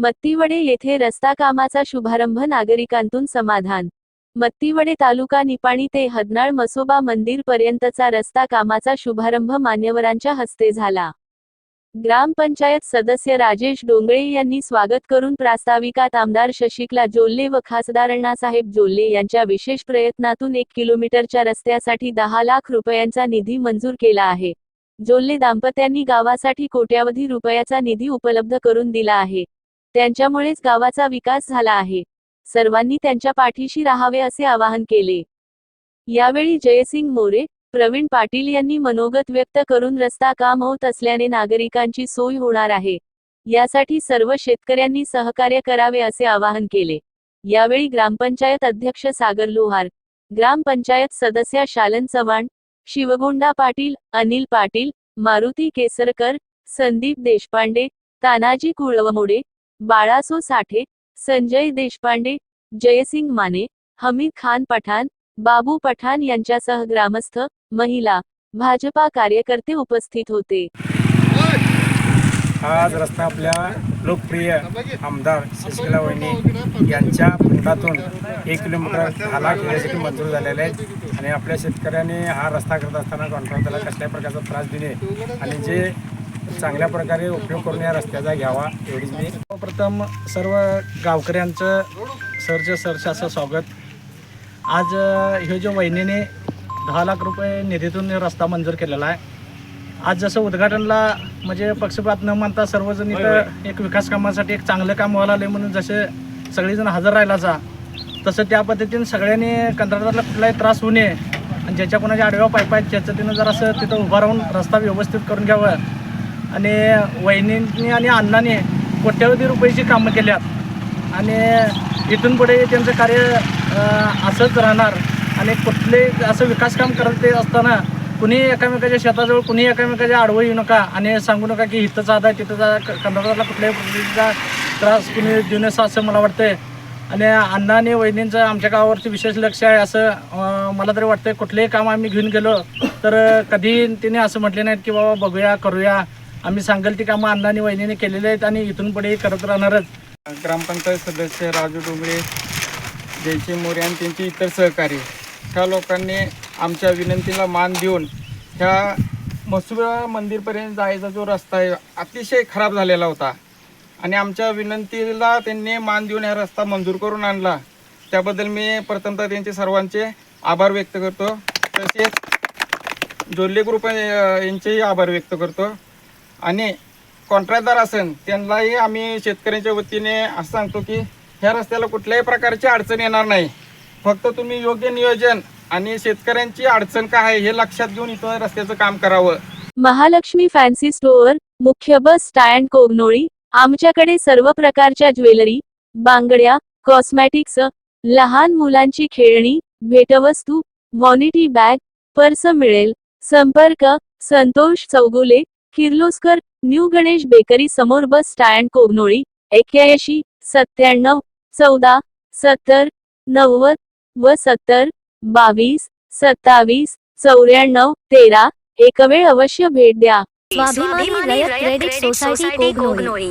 मत्तीवडे येथे रस्ता कामाचा शुभारंभ नागरिकांतून समाधान. मत्तीवडे तालुका निपाणी ते हदनाळ मसोबा मंदिर पर्यंतचा रस्ता कामाचा शुभारंभ मान्यवरांच्या हस्ते झाला. ग्रामपंचायत सदस्य राजेश डोंगळे यांनी स्वागत करून प्रास्ताविकात आमदार शशिकला जोल्ले व खासदार अण्णासाहेब जोल्ले यांच्या विशेष प्रयत्नातून एक किलोमीटरच्या रस्त्यासाठी दहा लाख रुपयांचा निधी मंजूर केला आहे. जोल्ले दाम्पत्यांनी गावासाठी कोट्यावधी रुपयाचा निधी उपलब्ध करून दिला आहे. त्यांच्यामुळेच गावाचा विकास झाला आहे. सर्वांनी त्यांच्या पाठीशी राहावे असे आवाहन केले. यावेळी जयसिंग मोरे प्रवीण पाटील यांनी मनोगत व्यक्त करून रस्ता काम होत असल्याने नागरिकांची सोय होणार आहे. यासाठी सर्व शेतकऱ्यांनी सहकार्य करावे असे आवाहन केले. यावेळी ग्रामपंचायत अध्यक्ष सागर लोहार ग्रामपंचायत सदस्या शालन चव्हाण शिवगोंडा पाटील अनिल पाटील मारुती केसरकर संदीप देशपांडे तानाजी कुळवमोडे बाळासो साठे संजय देशपांडे जयसिंग माने हमीद खान पठाण बाबू पठाण यांच्यासह ग्रामस्थ महिला भाजपा कार्यकर्ते उपस्थित होते. आज रस्ता आपल्या लोकप्रिय आमदार शशिकला वहिनी यांच्या फंडातून एक किलोमीटर हाला लाख मंजूर झालेले आहेत. आणि आपल्या शेतकऱ्यांनी हा रस्ता करत असताना कॉन्ट्रॅक्टरला कसल्याही प्रकारचा त्रास देणे आणि जे चांगल्या प्रकारे उपयोग करून या रस्त्याचा घ्यावा एवढीच मी. सर्वप्रथम सर्व गावकऱ्यांचं सरचं सरचं असं स्वागत. आज ह्यो जो वहिनीने दहा लाख रुपये निधीतून हे रस्ता मंजूर केलेला आहे. आज जसं उद्घाटनला म्हणजे पक्षपात न मानता सर्वजण इथं एक विकास कामासाठी एक चांगलं काम व्हायला आले म्हणून जसे सगळेजण हजर राहिलाचा तसं त्या पद्धतीने सगळ्यांनी कंत्राटदाराला कुठलाही त्रास होऊ नये. आणि ज्याच्या कोणाच्या आडव्या पाईप आहेत त्याचं तिनं जरासं तिथं उभं राहून रस्ता व्यवस्थित करून घ्यावं. आणि वहिनींनी आणि अण्णांनी कोट्यावधी रुपयाची कामं केल्यात. आणि इथून पुढे त्यांचं कार्य असंच राहणार. आणि कुठले असं विकास काम करत ते असताना कुणी एकामेकाच्या शेताजवळ कुणी एकामेकाच्या आडवं येऊ नका आणि सांगू नका की इथं जादा तिथं जा कंत्राटदाराला कुठल्याही पद्धतीचा त्रास कुणी देऊ नसा असं मला वाटतंय. आणि अण्णा आणि वहिनींचं आमच्या गावावरती विशेष लक्ष आहे असं मला तरी वाटतंय. कुठलेही काम आम्ही घेऊन गेलो तर कधी तिने असं म्हटले नाहीत की बाबा बघूया करूया. आम्ही सांगेल ती कामं अण्णा आणि वहिनीने केलेली आहेत आणि इथून पुढे करत राहणारच. ग्रामपंचायत सदस्य राजू डोंगरे जयसिंग मोरे आणि त्यांचे इतर सहकारी ह्या लोकांनी आमच्या विनंतीला मान देऊन ह्या मसुरा मंदिरपर्यंत जायचा जो रस्ता आहे अतिशय खराब झालेला होता. आणि आमच्या विनंतीला त्यांनी मान देऊन हा रस्ता मंजूर करून आणला. त्याबद्दल मी प्रथमतः त्यांचे सर्वांचे आभार व्यक्त करतो. तसेच जोल्ले ग्रुप यांचेही आभार व्यक्त करतो. आणि कॉन्ट्रॅक्टदार असेल त्यांनाही आम्ही शेतकऱ्यांच्या वतीने असं सांगतो की ह्या रस्त्याला कुठल्याही प्रकारची अडचण येणार नाही. फक्त तुम्ही योग्य नियोजन आणि शेतकऱ्यांची अडचण काय आहे हे लक्षात घेऊन इथं रस्त्याचं काम करावं. महालक्ष्मी फॅन्सी स्टोअर मुख्य बस स्टँड कोगनोळी आमच्याकडे सर्व प्रकारच्या ज्वेलरी बांगड्या कॉस्मॅटिक्स लहान मुलांची खेळणी भेटवस्तू व्हॉनिटी बॅग पर्स मिळेल संपर्क संतोष चौगुले किर्लोस्कर न्यू गणेश बेकरी समोर बस स्टँड कोगनोळी एक्क्याऐंशी सत्त्याण्णव चौदा सत्तर नव्वद व सत्तर बावीस सत्तावीस चौऱ्याण्णव तेरा एक वेळ अवश्य भेट द्या. स्वाभिमानी रयत क्रेडिट सोसायटी कोगनोळी.